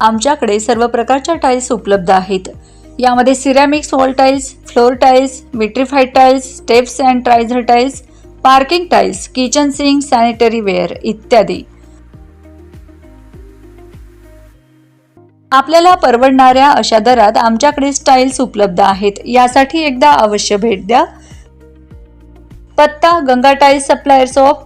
आमच्याकडे सर्व प्रकारच्या टाईल्स उपलब्ध आहेत. यामध्ये ceramics wall tiles floor tiles vitrified tiles steps and riser tiles parking tiles kitchen sink sanitary ware इत्यादी. आपल्याला परवडणाऱ्या अशा दरात आमच्याकडे स्टाईल्स उपलब्ध आहेत. यासाठी एकदा अवश्य भेट द्या. पत्ता गंगा टाईल्स सप्लायर्स ऑफ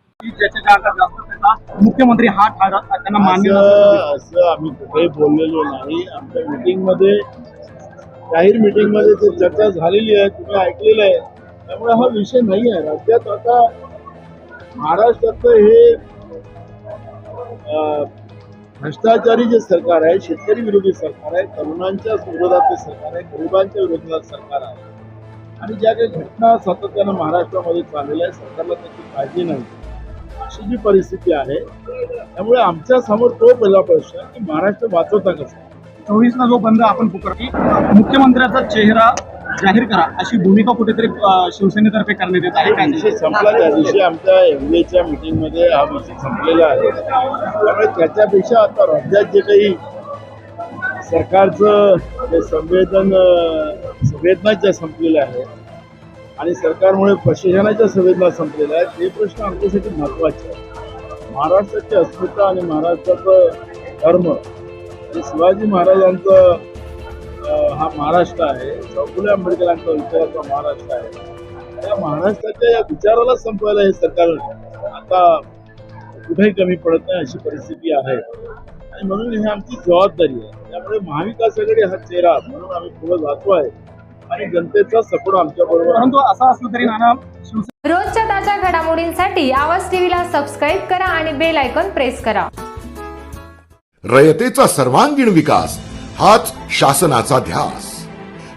मुख्यमंत्री हा ठरा त्यांना मान्य असं आम्ही कुठेही बोललेलो नाही. आमच्या मीटिंगमध्ये जाहीर मीटिंगमध्ये ते चर्चा झालेली आहे तुम्ही ऐकलेलं आहे त्यामुळे हा विषय नाही आहे. राज्यात आता महाराष्ट्रातलं हे भ्रष्टाचारी जे सरकार आहे शेतकरी विरोधी सरकार आहे तरुणांच्या विरोधातलं सरकार आहे गरिबांच्या विरोधात सरकार आहे. आणि ज्या काही घटना सातत्यानं महाराष्ट्रामध्ये चाललेल्या आहे सरकारला त्याची काळजी नाही. अशी जी परिस्थिती आहे. त्यामुळे आमच्यासमोर तो पहिला प्रश्न आहे की महाराष्ट्र वाचवता कसं? चोवीसला जो बंद आपण पुकार मुख्यमंत्र्याचा चेहरा जाहीर करा अशी भूमिका कुठेतरी शिवसेनेतर्फे करण्यात येत आहे. विषय संपला. त्या दिवशी आमच्या एमएच्या मीटिंगमध्ये हा विषय संपलेला आहे. त्यामुळे त्याच्यापेक्षा आता राज्यात जे काही सरकारचं संवेदन संवेदना ज्या संपलेल्या आहेत आणि सरकारमुळे प्रशासनाच्या संवेदना संपलेल्या आहेत ते प्रश्न आमच्यासाठी महत्त्वाचे आहेत. महाराष्ट्राची अस्मिता आणि महाराष्ट्राचं धर्म आणि शिवाजी महाराजांचं हा महाराष्ट्र आहे शाहू आंबेडकरांचा विचाराचा महाराष्ट्र आहे. त्या महाराष्ट्राच्या या विचाराला संपवायला हे सरकार आता कुठेही कमी पडत नाही अशी परिस्थिती आहे. आणि म्हणून ही आमची जबाबदारी आहे. त्यामुळे महाविकास आघाडी हा चेहरा म्हणून आम्ही पुढे जातो आहे आणि जनतेचा सपोर्ट आमच्या बरोबर परंतु असं असलं तरी नाना रोजच्या ताज्या घडामोडींसाठी आवाज टीव्हीला सबस्क्राईब करा आणि बेल आयकॉन प्रेस करा. रयतेचा सर्वांगीण विकास हाच शासनाचा ध्यास.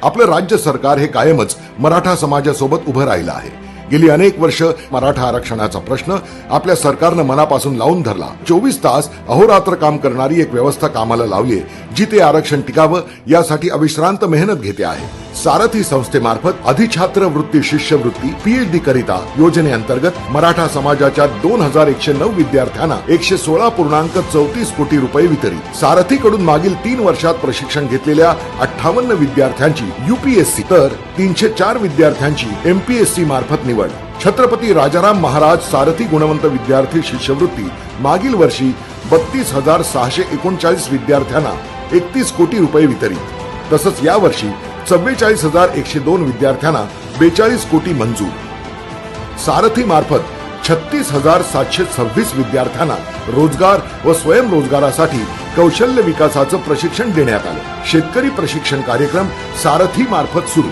आपलं राज्य सरकार हे कायमच मराठा समाजासोबत उभं राहिलं आहे. गेली अनेक वर्ष मराठा आरक्षणाचा प्रश्न आपल्या सरकारनं मनापासून लावून धरला. चोवीस तास अहोरात्र काम करणारी एक व्यवस्था कामाला लावली जी ते आरक्षण टिकावं यासाठी अविश्रांत मेहनत घेते आहे. सारथी संस्थेमार्फत अधिछात्र वृत्ती शिष्यवृत्ती पीएचडी करिता योजनेअंतर्गत मराठा समाजाच्या दोन हजार एकशे नऊ विद्यार्थ्यांना एकशे सोळा पूर्णांक चौतीस कोटी रुपये वितरित. सारथीकडून मागील तीन वर्षात प्रशिक्षण घेतलेल्या अठ्ठावन्न विद्यार्थ्यांची युपीएससी तर तीनशे चार विद्यार्थ्यांची एमपीएससी मार्फत निवड. छत्रपती राजाराम महाराज सारथी गुणवंत विद्यार्थी शिष्यवृत्ती मागील वर्षी बत्तीस हजार सहाशे एकोणचाळीस विद्यार्थ्यांना एकतीस कोटी रुपये वितरित. तसंच यावर्षी चव्वेचाळीस हजार एकशे दोन विद्यार्थ्यांना बेचाळीस कोटी मंजूर. सारथी मार्फत छत्तीस हजार सातशे सव्वीस विद्यार्थ्यांना रोजगार व स्वयंरोजगारासाठी कौशल्य विकासाचं प्रशिक्षण देण्यात आलं. शेतकरी प्रशिक्षण कार्यक्रम सारथी मार्फत सुरू.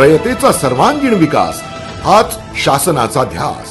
रयतेचा सर्वांगीण विकास हाच शासनाचा ध्यास.